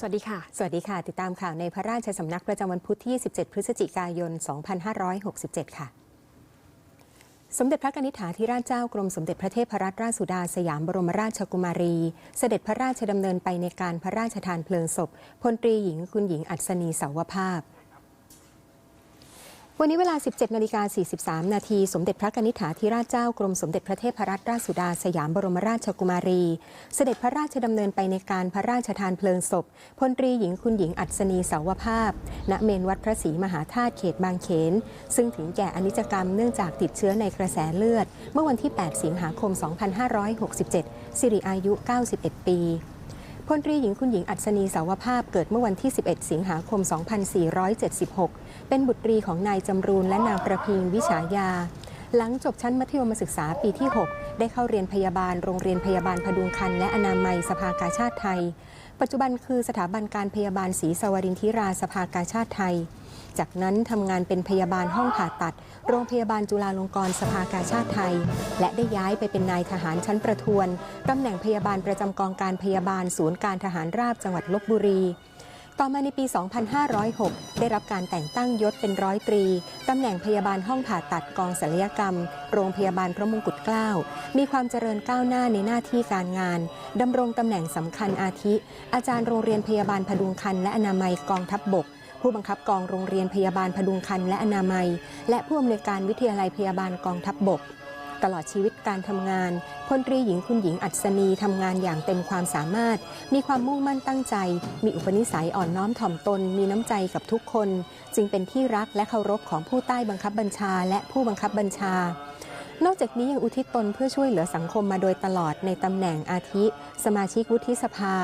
สวัสดีค่ะ สวัสดีค่ะ ติดตามข่าวในพระราชสำนักประจำวันพุธที่ 17 พฤศจิกายน 2567 ค่ะ สมเด็จพระนิธิฐาธิราชเจ้ากรมสมเด็จพระเทพรัตนราชสุดาสยามบรมราชกุมารี เสด็จพระราชดำเนินไปในการพระราชทานเพลิงศพพลตรีหญิงคุณหญิงอัศนีเสาวภาพ วันนี้เวลา 17นาฬิกา43 นาที สมเด็จพระนิษฐาธิราชเจ้ากรมสมเด็จพระเทพรัตนราชสุดาสยามบรมราชกุมารี เสด็จพระราชดำเนินไปในการพระราชทานเพลิงศพพลตรีหญิงคุณหญิงอัศนีเสาวภาพ ณเมนวัดพระศรีมหาธาตุเขตบางเขน ซึ่งถึงแก่อนิจกรรมเนื่องจากติดเชื้อในกระแสเลือด เมื่อวันที่ 8 สิงหาคม 2567 สิริอายุ 91 ปี พลตรีหญิงคุณหญิงอัศนีสาวภาพเกิดเมื่อวันที่ 11 สิงหาคม 2476 เป็นบุตรีของนายจำรูนและนางประพิงวิชายา หลังจบชั้นมัธยมศึกษาปีที่ 6 ได้เข้าเรียนพยาบาลโรงเรียนพยาบาลพดุงคันและอนามัยสภากาชาติไทย ปัจจุบันคือสถาบันการพยาบาลศรีสวรินทิราสภากาชาติไทย จากนั้นทำงานเป็นพยาบาลห้องผ่าตัด โรงพยาบาลจุฬาลงกรณ์สภากาชาติไทย และได้ย้ายไปเป็นนายทหารชั้นประทวนตำแหน่งพยาบาลประจำกองการพยาบาลศูนย์การทหารราบจังหวัดลบบุรี ต่อมาในปี 2506 ได้รับการแต่งตั้งยศเป็นร้อยตรีตำแหน่งพยาบาลห้องผ่าตัดกองศัลยกรรม โรงพยาบาลพระมงกุฎเกล้า มีความเจริญก้าวหน้าในหน้าที่การงานดำรงตำแหน่งสำคัญอาทิ อาจารย์โรงเรียนพยาบาลพดุงคันและอนามัยกองทัพบบก ผู้บังคับกองโรงเรียนพยาบาลพดุงคันและอนามัย และผู้อำนวยการวิทยาลัยพยาบาลกองทัพบบก ตลอดชีวิตการทำงานพลตรีหญิงคุณหญิงอัศนีทำงานอย่างเต็มความสามารถ มีความมุ่งมั่นตั้งใจ มีอุปนิสัยอ่อนน้อมถ่อมตน มีน้ำใจกับทุกคน จึงเป็นที่รักและเคารพของผู้ใต้บังคับบัญชาและผู้บังคับบัญชา นอกจากนี้ยังอุทิศตนเพื่อช่วยเหลือสังคมมาโดยตลอดในตำแหน่งอาทิ สมาชิกวุฒิสภา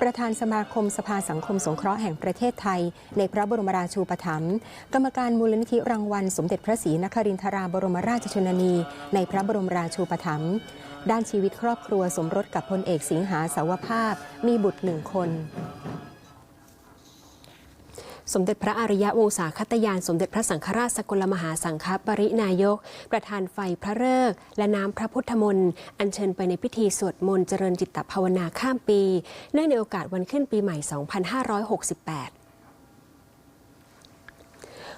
ประธานสมาคมสภาสังคมสงเคราะห์แห่งประเทศไทย ในพระบรมราชูปถัมภ์กรรมการมูลนิธิรางวัล สมเด็จพระศรีนครินทราบรมราชชนนี ในพระบรมราชูปถัมภ์ด้านชีวิตครอบครัวสมรสกับพลเอกสิงหาสาวภาพ มีบุตรหนึ่งคน สมเด็จพระอริยวงศาคตยาน สมเด็จพระสังฆราชสกลมหาสังฆปรินายก ประธานไฟพระเลิกและน้ำพระพุทธมนต์อัญเชิญไปในพิธีสวดมนต์เจริญจิตตภาวนาข้ามปี เนื่องในโอกาสวันขึ้นปีใหม่ 2568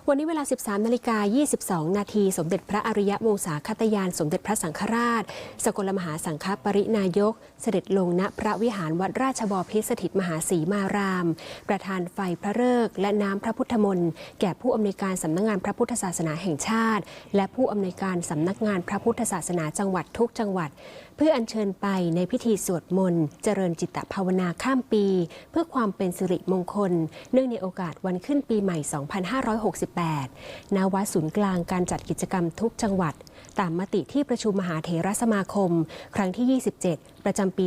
วันนี้เวลา 13นาฬิกา22 นาทีสมเด็จพระอริยวงศาคตยาน สมเด็จพระสังฆราช สกลมหาสังฆปรินายก เสด็จลงณพระวิหารวัดราชบพิตรสถิตมหาสีมาราม ประธานไฟพระเลิกษ์และน้ำพระพุทธมนต์แก่ผู้อำนวยการสำนักงานพระพุทธศาสนาแห่งชาติ และผู้อำนวยการสำนักงานพระพุทธศาสนาจังหวัดทุกจังหวัด เพื่ออัญเชิญไปในพิธีสวดมนต์เจริญจิตตภาวนาข้ามปี เพื่อความเป็นสิริมงคล เนื่องในโอกาสวันขึ้นปีใหม่ 2568 ณ วัดศูนย์กลางการจัดกิจกรรมทุกจังหวัด ตามมติที่ประชุมมหาเถรสมาคม ครั้งที่ 27 ประจำปี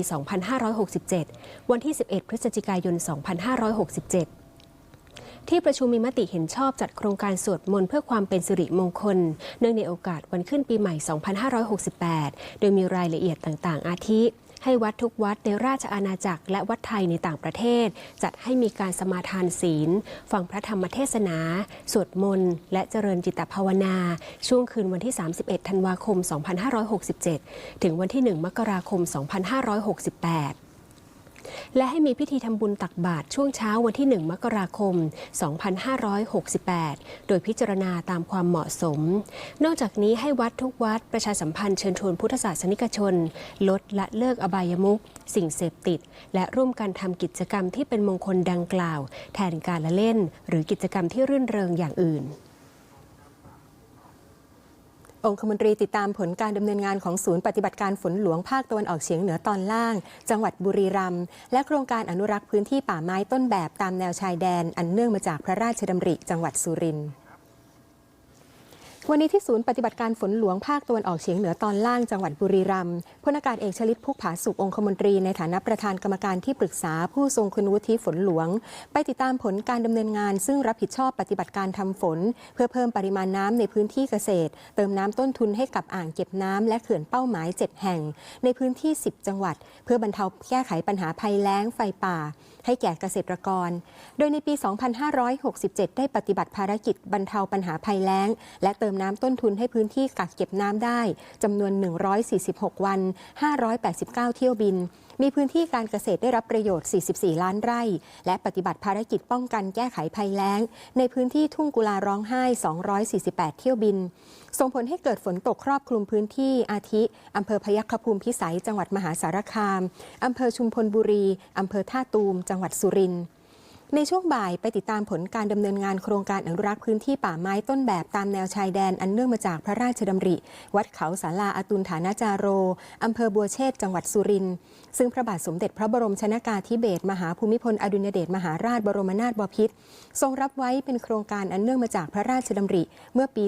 2567 วันที่ 11 พฤศจิกายน 2567 ที่ประชุมมีมติเห็นชอบจัดโครงการสวดมนต์เพื่อความเป็นสิริมงคล เนื่องในโอกาสวันขึ้นปีใหม่ 2568 โดยมีรายละเอียดต่างๆ อาทิ ให้วัดทุกวัดในราชอาณาจักรและวัดไทยในต่างประเทศ จัดให้มีการสมาทานศีล ฟังพระธรรมเทศนา สวดมนต์ และเจริญจิตภาวนา ช่วงคืนวันที่ 31 ธันวาคม 2567 ถึงวันที่ 1 มกราคม 2568 และให้มีพิธีทำบุญตักบาตรช่วงเช้าวันที่ 1 มกราคม 2568 โดยพิจารณาตามความเหมาะสม นอกจากนี้ให้วัดทุกวัดประชาสัมพันธ์เชิญชวนพุทธศาสนิกชน ลดละเลิกอบายมุขสิ่งเสพติด และร่วมกันทำกิจกรรมที่เป็นมงคลดังกล่าว แทนการละเล่น หรือกิจกรรมที่รื่นเริงอย่างอื่น องคมนตรีติดตามผลการดำเนินงานของศูนย์ปฏิบัติการฝนหลวงภาคตะวันออกเฉียงเหนือตอนล่าง จังหวัดบุรีรัมย์และโครงการอนุรักษ์พื้นที่ป่าไม้ต้นแบบตามแนวชายแดน อันเนื่องมาจากพระราชดำริจังหวัดสุรินทร์ วันนี้ที่ศูนย์ปฏิบัติการฝนหลวงภาคตะวันออกเฉียงเหนือตอนล่างจังหวัดบุรีรัมย์พลอากาศเอกชลิตพุกผาสุของคมนตรี ในฐานะประธานกรรมการที่ปรึกษาผู้ทรงคุณวุฒิฝนหลวง ไปติดตามผลการดำเนินงาน ซึ่งรับผิดชอบปฏิบัติการทำฝน เพื่อเพิ่มปริมาณน้ำในพื้นที่เกษตร เติมน้ำต้นทุนให้กับอ่างเก็บน้ำและเขื่อนเป้าหมาย 7 แห่ง ในพื้นที่ 10 จังหวัด เพื่อบรรเทาแก้ไขปัญหาภัยแล้งไฟป่า ให้แก่เกษตรกร โดยในปี 2567 ได้ปฏิบัติภารกิจบรรเทาปัญหาภัยแล้ง และเติมน้ำต้นทุนให้พื้นที่กักเก็บน้ำได้จำนวน 146 วัน 589 เที่ยวบิน มีพื้นที่การเกษตรได้รับประโยชน์ 44 ล้านไร่ และปฏิบัติภารกิจป้องกันแก้ไขภัยแล้ง ในพื้นที่ทุ่งกุลาร้องไห้ 248 เที่ยวบิน ส่งผลให้เกิดฝนตกครอบคลุมพื้นที่อาทิ อำเภอพยัคฆภูมิพิสัย จังหวัดมหาสารคาม อำเภอชุมพลบุรี อำเภอท่าตูม จังหวัดสุรินทร์ ในช่วงบ่ายไปติดตามผลการดำเนินงานโครงการอนุรักษ์พื้นที่ป่าไม้ต้นแบบตามแนวชายแดนอันเนื่องมาจากพระราชดำริ วัดเขาสาลาอตุลฐานาจาโรอำเภอบัวเชษจังหวัดสุรินทร์ซึ่งพระบาทสมเด็จพระบรมชนากาธิเบศรมหาภูมิพลอดุลยเดชมหาราชบรมนาถบพิตรทรงรับไว้เป็นโครงการอันเนื่องมาจากพระราชดำริเมื่อปี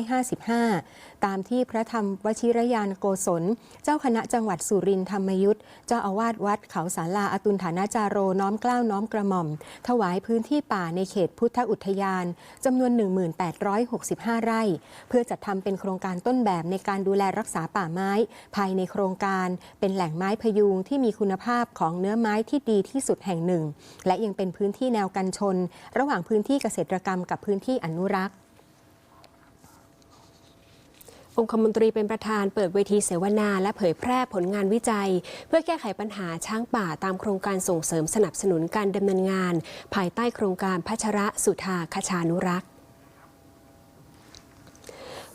2555 ตามที่พระธรรมวชิรยานโกศล เจ้าคณะจังหวัดสุรินทร์ธรรมยุทธเจ้าอาวาสวัดเขาสาลาอตุลฐานาจาโรน้อมเกล้าวน้อมกระหม่อมถวายพื้นที่ป่าในเขตพุทธอุทยานจำนวน 1865 ไร่ เพื่อจัดทำเป็นโครงการต้นแบบในการดูแลรักษาป่าไม้ ภายในโครงการเป็นแหล่งไม้พยุงที่มีคุณภาพของเนื้อไม้ที่ดีที่สุดแห่งหนึ่ง และยังเป็นพื้นที่แนวกันชน ระหว่างพื้นที่เกษตรกรรมกับพื้นที่อนุรักษ์ องคมนตรีเป็นประธานเปิดเวทีเสวนาและเผยแพร่ผลงานวิจัย เพื่อแก้ไขปัญหาช้างป่าตามโครงการส่งเสริมสนับสนุนการดำเนินงาน ภายใต้โครงการพัชระสุธาคชานุรักษ์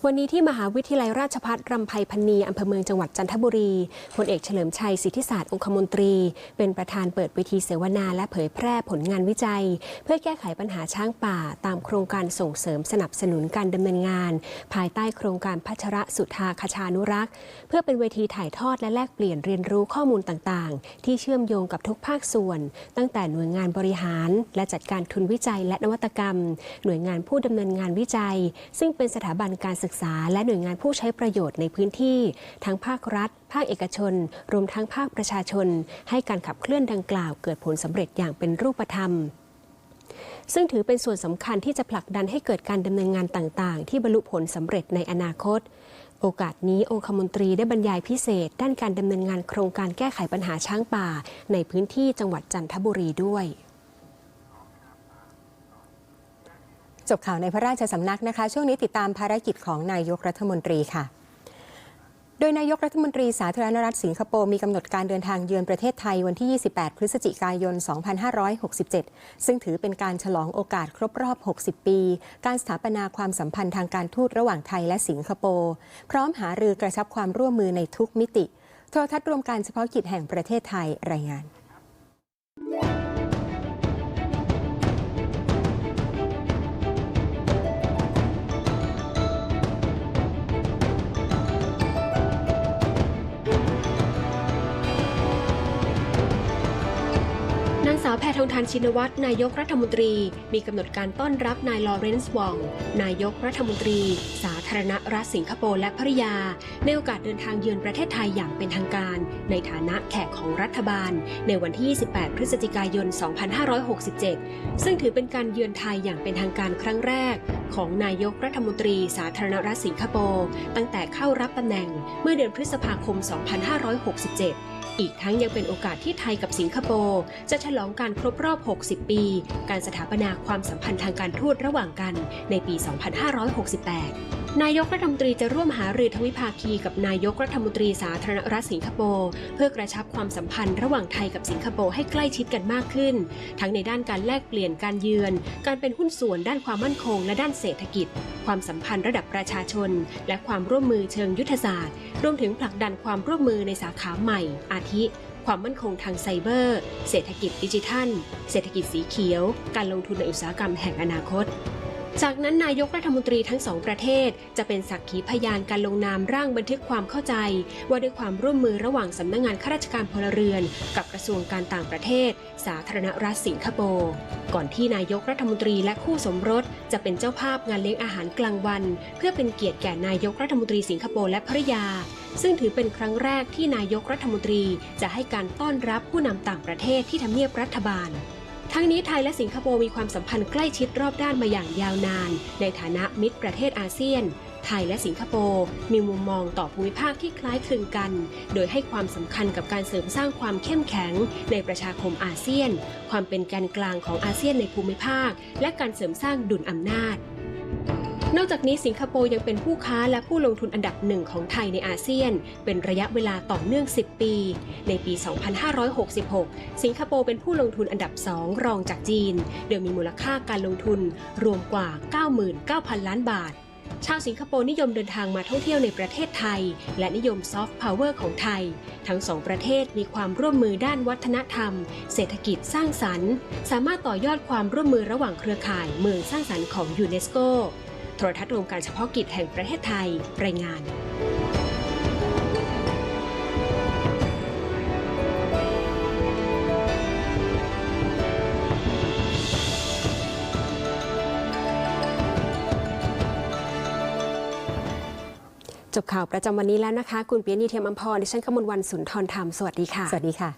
วันนี้ที่มหาวิทยาลัยราชภัฏรำไพพันนีอำเภอเมืองจังหวัดจันทบุรีพลเอกเฉลิมชัยสิทธิศาสตร์องคมนตรี เป็นประธานเปิดเวทีเสวนาและเผยแพร่ผลงานวิจัย เพื่อแก้ไขปัญหาช้างป่า ตามโครงการส่งเสริมสนับสนุนการดำเนินงาน ภายใต้โครงการพัชระสุธาคชานุรักษ์ เพื่อเป็นเวทีถ่ายทอดและแลกเปลี่ยนเรียนรู้ข้อมูลต่างๆ ที่เชื่อมโยงกับทุกภาคส่วน ตั้งแต่หน่วยงานบริหาร และจัดการทุนวิจัยและนวัตกรรม หน่วยงานผู้ดำเนินงานวิจัย ซึ่งเป็นสถาบันการศึกษาและหน่วยงานผู้ใช้ประโยชน์ในพื้นที่ ทั้งภาครัฐ ภาคเอกชน รวมทั้งภาคประชาชน ให้การขับเคลื่อนดังกล่าวเกิดผลสำเร็จอย่างเป็นรูปธรรมซึ่งถือเป็นส่วนสำคัญที่จะผลักดันให้เกิดการดำเนินงานต่าง ๆ ที่บรรลุผลสำเร็จในอนาคต โอกาสนี้องคมนตรีได้บรรยายพิเศษ ด้านการดำเนินงานโครงการแก้ไขปัญหาช้างป่า ในพื้นที่จังหวัดจันทบุรีด้วย จบข่าวในพระราชสำนักนะคะ ช่วงนี้ติดตามภารกิจของนายกรัฐมนตรีค่ะ โดยนายกรัฐมนตรีสาธารณรัฐสิงคโปร์มีกำหนดการเดินทางเยือนประเทศไทยวันที่ 28 พฤศจิกายน 2567 ซึ่งถือเป็นการฉลองโอกาสครบรอบ 60 ปี การสถาปนาความสัมพันธ์ทางการทูตระหว่างไทยและสิงคโปร์พร้อมหารือกระชับความร่วมมือในทุกมิติ โทรทัศน์รวมการเฉพาะกิจแห่งประเทศไทยรายงานนางสาวแพทองทานชินวัตรนายกรัฐมนตรี มีกำหนดการต้อนรับนายลอเรนซ์วอง นายกรัฐมนตรี สาธารณรัฐสิงคโปร์และภริยา ในโอกาสเดินทางเยือนประเทศไทยอย่างเป็นทางการ ในฐานะแขกของรัฐบาล ในวันที่ 28 พฤศจิกายน 2567 ซึ่งถือเป็นการเยือนไทยอย่างเป็นทางการครั้งแรก ของนายกรัฐมนตรีสาธารณรัฐสิงคโปร์ตั้งแต่เข้ารับตำแหน่งเมื่อเดือนพฤษภาคม 2567 อีกทั้งยังเป็นโอกาสที่ไทยกับสิงคโปร์จะฉลองการครบรอบ 60 ปี การสถาปนาความสัมพันธ์ทางการทูตระหว่างกันในปี 2568 นายกรัฐมนตรีจะร่วมหารือทวิภาคีกับนายกรัฐมนตรีสาธารณรัฐสิงคโปร์เพื่อกระชับความสัมพันธ์ระหว่างไทยกับสิงคโปร์ให้ใกล้ชิดกันมากขึ้น ทั้งในด้านการแลกเปลี่ยนการเยือน การเป็นหุ้นส่วนด้านความมั่นคง และด้านเศรษฐกิจ ความสัมพันธ์ระดับประชาชน และความร่วมมือเชิงยุทธศาสตร์ รวมถึงผลักดันความร่วมมือในสาขาใหม่ อาทิ ความมั่นคงทางไซเบอร์ เศรษฐกิจดิจิทัล เศรษฐกิจสีเขียว การลงทุนในอุตสาหกรรมแห่งอนาคต จากนั้นนายกรัฐมนตรีทั้งสองประเทศ จะเป็นสักขีพยานการลงนามร่างบันทึกความเข้าใจ ว่าด้วยความร่วมมือระหว่างสำนักงงานข้าราชการพลเรือน กับกระทรวงการต่างประเทศ สาธารณรัฐสิงคโปร์ก่อนที่นายกรัฐมนตรีและคู่สมรส จะเป็นเจ้าภาพงานเลี้ยงอาหารกลางวัน เพื่อเป็นเกียรติแก่นายกรัฐมนตรีสิงคโปร์และภริยา ซึ่งถือเป็นครั้งแรกที่นายกรัฐมนตรีจะให้การต้อนรับผู้นำต่างประเทศที่ทำเนียบรัฐบาล ทั้งนี้ไทยและสิงคโปร์มีความสัมพันธ์ใกล้ชิดรอบด้านมาอย่างยาวนาน ในฐานะมิตรประเทศอาเซียน ไทยและสิงคโปร์มีมุมมองต่อภูมิภาคที่คล้ายคลึงกัน โดยให้ความสำคัญกับการเสริมสร้างความเข้มแข็งในประชาคมอาเซียน ความเป็นแกนกลางของอาเซียนในภูมิภาค และการเสริมสร้างดุลอำนาจ นอกจากนี้สิงคโปร์ยังเป็นผู้ค้าและผู้ลงทุนอันดับหนึ่งของไทยในอาเซียน เป็นระยะเวลาต่อเนื่อง 10 ปี ในปี 2566 สิงคโปร์เป็นผู้ลงทุนอันดับ 2 รองจากจีน โดยมีมูลค่าการลงทุนรวมกว่า 99,000 ล้านบาทชาวสิงคโปร์นิยมเดินทางมาท่องเที่ยวในประเทศไทย และนิยมซอฟต์พาวเวอร์ของไทย ทั้งสองประเทศมีความร่วมมือด้านวัฒนธรรม เศรษฐกิจสร้างสรรค์ สามารถต่อยอดความร่วมมือระหว่างเครือข่ายเมืองสร้างสรรค์ของยูเนสโก โทรทัศน์รวมการเฉพาะกิจแห่งประเทศไทย รายงานจบข่าวประจำวันนี้แล้วนะคะ คุณเปียนีเทียมอัมพรดิฉันกมลวันสุนทรธรรม สวัสดีค่ะ สวัสดีค่ะ